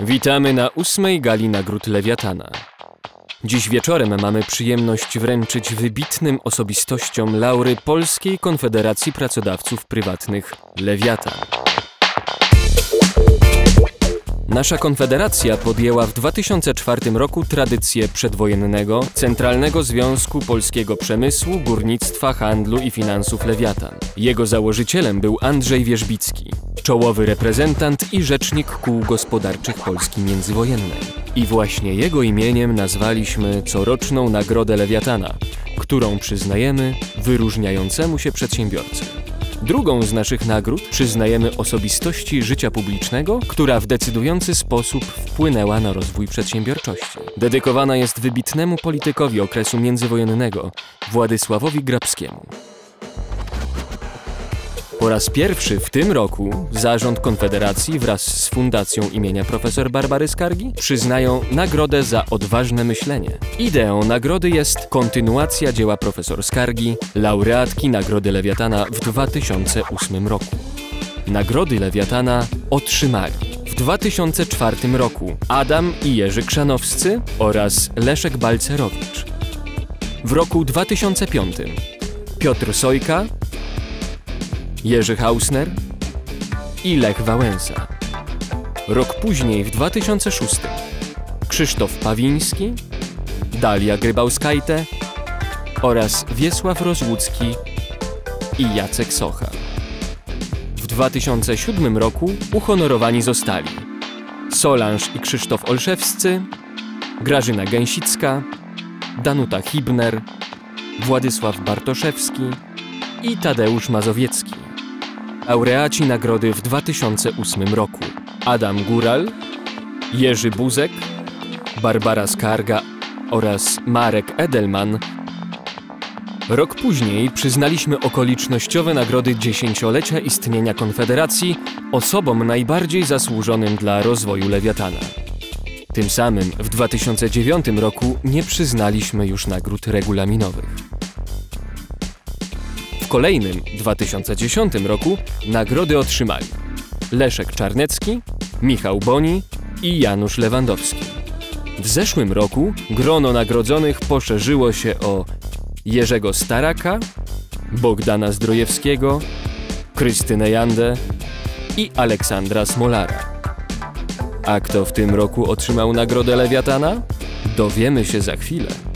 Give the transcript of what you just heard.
Witamy na ósmej gali nagród Lewiatana. Dziś wieczorem mamy przyjemność wręczyć wybitnym osobistościom laury Polskiej Konfederacji Pracodawców Prywatnych Lewiatan. Nasza konfederacja podjęła w 2004 roku tradycję przedwojennego Centralnego Związku Polskiego Przemysłu, Górnictwa, Handlu i Finansów Lewiatan. Jego założycielem był Andrzej Wierzbicki, czołowy reprezentant i rzecznik kół gospodarczych Polski międzywojennej. I właśnie jego imieniem nazwaliśmy coroczną Nagrodę Lewiatana, którą przyznajemy wyróżniającemu się przedsiębiorcy. Drugą z naszych nagród przyznajemy osobistości życia publicznego, która w decydujący sposób wpłynęła na rozwój przedsiębiorczości. Dedykowana jest wybitnemu politykowi okresu międzywojennego, Władysławowi Grabskiemu. Po raz pierwszy w tym roku zarząd Konfederacji wraz z Fundacją imienia profesor Barbary Skargi przyznają nagrodę za odważne myślenie. Ideą nagrody jest kontynuacja dzieła profesor Skargi, laureatki Nagrody Lewiatana w 2008 roku. Nagrody Lewiatana otrzymali w 2004 roku Adam i Jerzy Krzanowscy oraz Leszek Balcerowicz. W roku 2005 Piotr Sojka, Jerzy Hausner i Lech Wałęsa. Rok później, w 2006, Krzysztof Pawiński, Dalia Grybauskajte oraz Wiesław Rozłucki i Jacek Socha. W 2007 roku uhonorowani zostali Solange i Krzysztof Olszewscy, Grażyna Gęsicka, Danuta Hibner, Władysław Bartoszewski i Tadeusz Mazowiecki. Laureaci nagrody w 2008 roku Adam Góral, Jerzy Buzek, Barbara Skarga oraz Marek Edelman. Rok później przyznaliśmy okolicznościowe nagrody dziesięciolecia istnienia Konfederacji osobom najbardziej zasłużonym dla rozwoju Lewiatana. Tym samym w 2009 roku nie przyznaliśmy już nagród regulaminowych. W kolejnym 2010 roku nagrody otrzymali Leszek Czarnecki, Michał Boni i Janusz Lewandowski. W zeszłym roku grono nagrodzonych poszerzyło się o Jerzego Staraka, Bogdana Zdrojewskiego, Krystynę Jandę i Aleksandra Smolara. A kto w tym roku otrzymał nagrodę Lewiatana? Dowiemy się za chwilę.